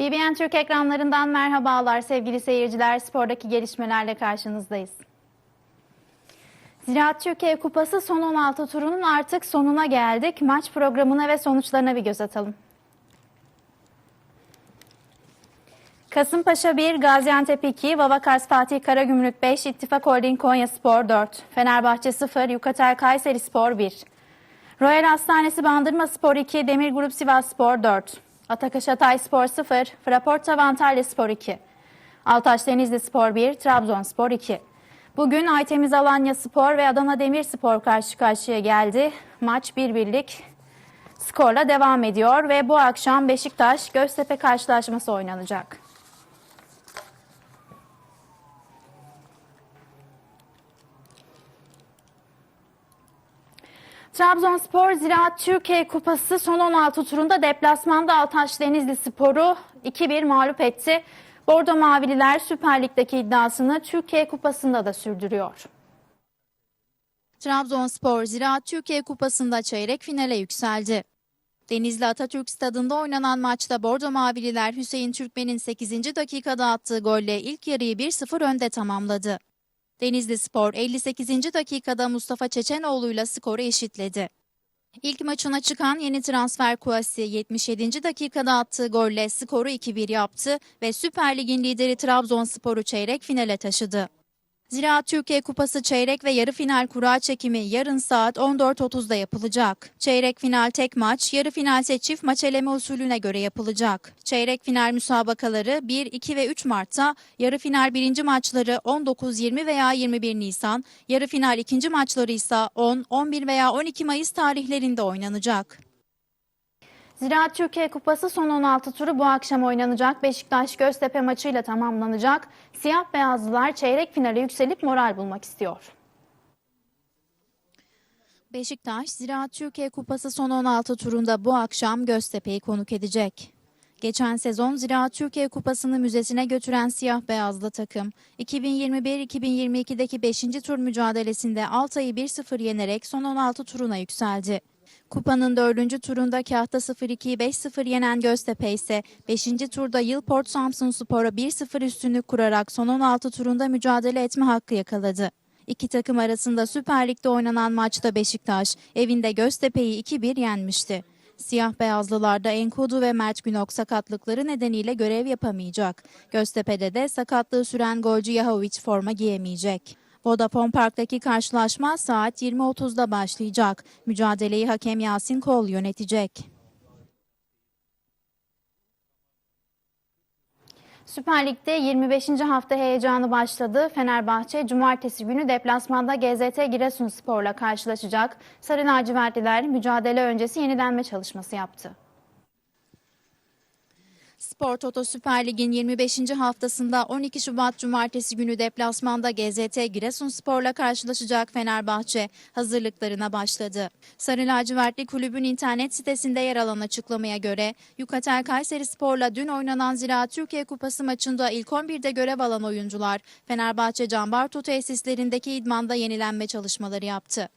BBN Türk ekranlarından merhabalar sevgili seyirciler. Spordaki gelişmelerle karşınızdayız. Ziraat Türkiye Kupası son 16 turunun artık sonuna geldik. Maç programına ve sonuçlarına bir göz atalım. Kasımpaşa 1, Gaziantep 2, Vavakars Fatih Karagümrük 5, İttifak Holding Konya Spor 4, Fenerbahçe 0, Yukatel Kayseri Spor 1, Royal Hastanesi Bandırma Spor 2, Demir Grup Sivas Spor 4, Atakaş Hatay Spor 0, Fraporta Antalya Spor 2, Altaş Denizli Spor 1, Trabzonspor 2. Bugün Aytemiz Alanya Spor ve Adana Demirspor karşı karşıya geldi. Maç bir birlik skorla devam ediyor ve bu akşam Beşiktaş Göztepe karşılaşması oynanacak. Trabzonspor Ziraat Türkiye Kupası son 16 turunda deplasmanda Altaş Denizli Spor'u 2-1 mağlup etti. Bordo Mavililer Süper Lig'deki iddiasını Türkiye Kupası'nda da sürdürüyor. Trabzonspor Ziraat Türkiye Kupası'nda çeyrek finale yükseldi. Denizli Atatürk Stadında oynanan maçta Bordo Mavililer Hüseyin Türkmen'in 8. dakikada attığı golle ilk yarıyı 1-0 önde tamamladı. Denizli Spor 58. dakikada Mustafa Çeçenoğlu'yla skoru eşitledi. İlk maçına çıkan yeni transfer Kuasi 77. dakikada attığı golle skoru 2-1 yaptı ve Süper Lig'in lideri Trabzonspor'u çeyrek finale taşıdı. Ziraat Türkiye Kupası çeyrek ve yarı final kura çekimi yarın saat 14.30'da yapılacak. Çeyrek final tek maç, yarı final ise çift maç eleme usulüne göre yapılacak. Çeyrek final müsabakaları 1, 2 ve 3 Mart'ta, yarı final birinci maçları 19, 20 veya 21 Nisan, yarı final ikinci maçları ise 10, 11 veya 12 Mayıs tarihlerinde oynanacak. Ziraat Türkiye Kupası son 16 turu bu akşam oynanacak. Beşiktaş Göztepe maçıyla tamamlanacak. Siyah beyazlılar çeyrek finale yükselip moral bulmak istiyor. Beşiktaş Ziraat Türkiye Kupası son 16 turunda bu akşam Göztepe'yi konuk edecek. Geçen sezon Ziraat Türkiye Kupası'nı müzesine götüren siyah beyazlı takım, 2021-2022'deki 5. tur mücadelesinde Altay'ı 1-0 yenerek son 16 turuna yükseldi. Kupanın 4. turunda Kahta 0-2'yi 5-0 yenen Göztepe ise 5. turda Yılport Samsun Spor'a 1-0 üstünlük kurarak son 16 turunda mücadele etme hakkı yakaladı. İki takım arasında Süper Lig'de oynanan maçta Beşiktaş evinde Göztepe'yi 2-1 yenmişti. Siyah beyazlılarda Enkodu ve Mert Günok sakatlıkları nedeniyle görev yapamayacak. Göztepe'de de sakatlığı süren golcü Yahoviç forma giyemeyecek. Vodafone Park'taki karşılaşma saat 20.30'da başlayacak. Mücadeleyi hakem Yasin Kol yönetecek. Süper Lig'de 25. hafta heyecanı başladı. Fenerbahçe cumartesi günü deplasmanda GZT Giresunspor'la karşılaşacak. Sarı lacivertliler mücadele öncesi yenilenme çalışması yaptı. Spor Toto Süper Lig'in 25. haftasında 12 Şubat Cumartesi günü deplasmanda GZT Giresunspor'la karşılaşacak Fenerbahçe hazırlıklarına başladı. Sarı lacivertli kulübün internet sitesinde yer alan açıklamaya göre Yukatel Kayseri Spor'la dün oynanan Ziraat Türkiye Kupası maçında ilk 11'de görev alan oyuncular Fenerbahçe Cambarto tesislerindeki idmanda yenilenme çalışmaları yaptı.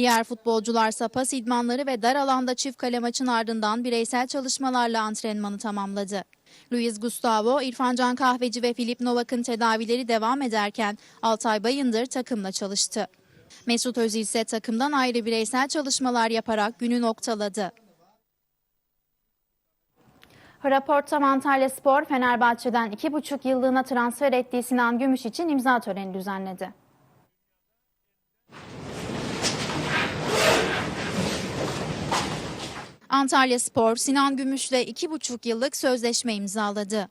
Diğer futbolcularsa pas idmanları ve dar alanda çift kale maçın ardından bireysel çalışmalarla antrenmanı tamamladı. Luis Gustavo, İrfan Can Kahveci ve Filip Novak'ın tedavileri devam ederken Altay Bayındır takımla çalıştı. Mesut Özil ise takımdan ayrı bireysel çalışmalar yaparak günü noktaladı. Raporta Antalya Spor, Fenerbahçe'den 2,5 yıllığına transfer ettiği Sinan Gümüş için imza töreni düzenledi. Antalya Spor, Sinan Gümüş'le 2,5 yıllık sözleşme imzaladı.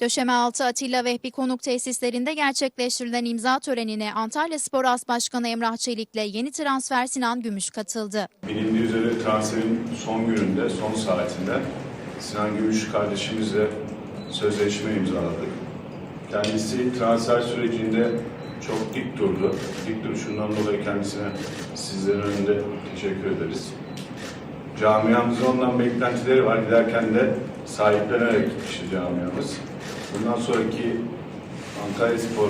Döşeme altı Atilla Vehbi konuk tesislerinde gerçekleştirilen imza törenine Antalya Spor As Başkanı Emrah Çelik'le yeni transfer Sinan Gümüş katıldı. Bilindiği üzere transferin son gününde, son saatinde Sinan Gümüş kardeşimizle sözleşme imzaladık. Kendisi transfer sürecinde çok dik durdu. Dik duruşundan dolayı kendisine sizlerin önünde teşekkür ederiz. Camiamızın ondan beklentileri var. Giderken de sahiplenerek gitmişti camiamız. Bundan sonraki Antalya Spor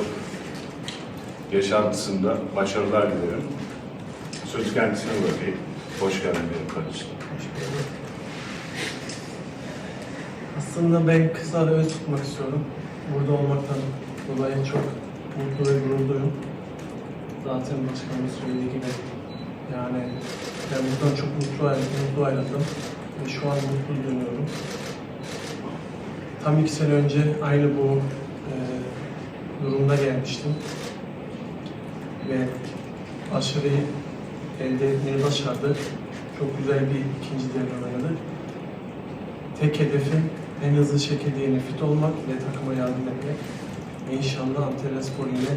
yaşantısında başarılar dilerim. Söz kendisine bırakayım. Hoş geldin diyelim kardeşim. Aslında ben kızları öz tutmak istiyorum. Burada olmaktan dolayı çok mutlu ve gururluyum. Zaten başkanımız söylediği gibi yani ben buradan çok mutlu mutlu ayrıldım ve şu an mutlu dönüyorum. Tam iki sene önce aynı bu e, durumda gelmiştim ve başarıyı elde etmeyi başardık. Çok güzel bir ikinci devre oynadık. Tek hedefim en hızlı şekilde yine fit olmak ve takıma yardım etmek. İnşallah Antalya Spor yine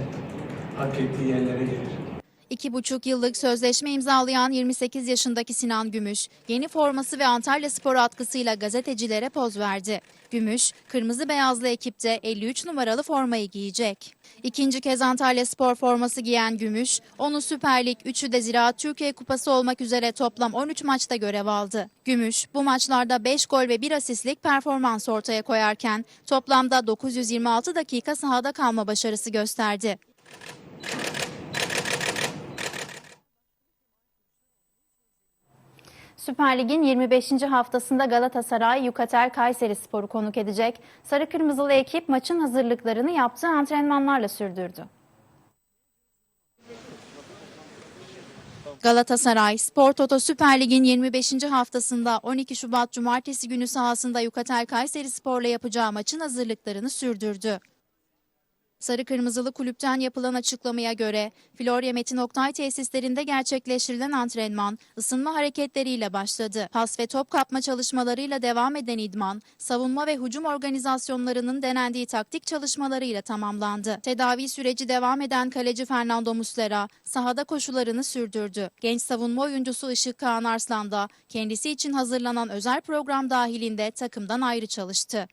hak ettiği yerlere gelir. İki buçuk yıllık sözleşme imzalayan 28 yaşındaki Sinan Gümüş, yeni forması ve Antalya Spor atkısıyla gazetecilere poz verdi. Gümüş, kırmızı beyazlı ekipte 53 numaralı formayı giyecek. İkinci kez Antalya Spor forması giyen Gümüş, onu Süper Lig 3'ü de Ziraat Türkiye Kupası olmak üzere toplam 13 maçta görev aldı. Gümüş, bu maçlarda 5 gol ve 1 asistlik performans ortaya koyarken toplamda 926 dakika sahada kalma başarısı gösterdi. Süper Lig'in 25. haftasında Galatasaray Yukatel Kayseri Sporu konuk edecek. Sarı Kırmızılı ekip maçın hazırlıklarını yaptığı antrenmanlarla sürdürdü. Galatasaray, Spor Toto Süper Lig'in 25. haftasında 12 Şubat Cumartesi günü sahasında Yukatel Kayseri Spor'la yapacağı maçın hazırlıklarını sürdürdü. Sarı Kırmızılı kulüpten yapılan açıklamaya göre Florya Metin Oktay tesislerinde gerçekleştirilen antrenman ısınma hareketleriyle başladı. Pas ve top kapma çalışmalarıyla devam eden idman, savunma ve hücum organizasyonlarının denendiği taktik çalışmalarıyla tamamlandı. Tedavi süreci devam eden kaleci Fernando Muslera sahada koşularını sürdürdü. Genç savunma oyuncusu Işık Kaan Arslan da kendisi için hazırlanan özel program dahilinde takımdan ayrı çalıştı.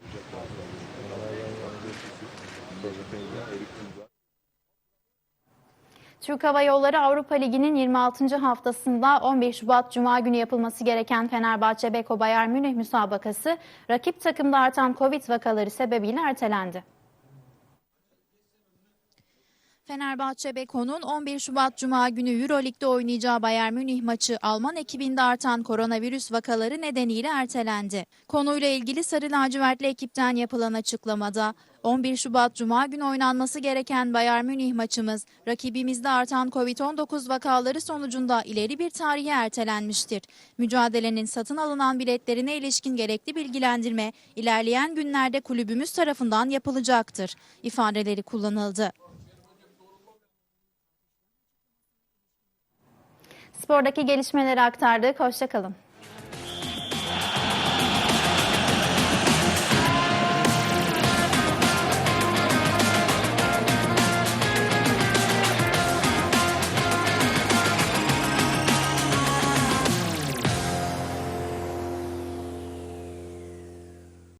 Türk Hava Yolları Avrupa Ligi'nin 26. haftasında 11 Şubat Cuma günü yapılması gereken Fenerbahçe Beko Bayern Münih müsabakası rakip takımda artan Covid vakaları sebebiyle ertelendi. Fenerbahçe Beko'nun 11 Şubat Cuma günü Euroleague'de oynayacağı Bayern Münih maçı Alman ekibinde artan koronavirüs vakaları nedeniyle ertelendi. Konuyla ilgili Sarı Lacivertli ekipten yapılan açıklamada 11 Şubat Cuma günü oynanması gereken Bayern Münih maçımız rakibimizde artan Covid-19 vakaları sonucunda ileri bir tarihe ertelenmiştir. Mücadelenin satın alınan biletlerine ilişkin gerekli bilgilendirme ilerleyen günlerde kulübümüz tarafından yapılacaktır ifadeleri kullanıldı. Spordaki gelişmeleri aktardık. Hoşçakalın.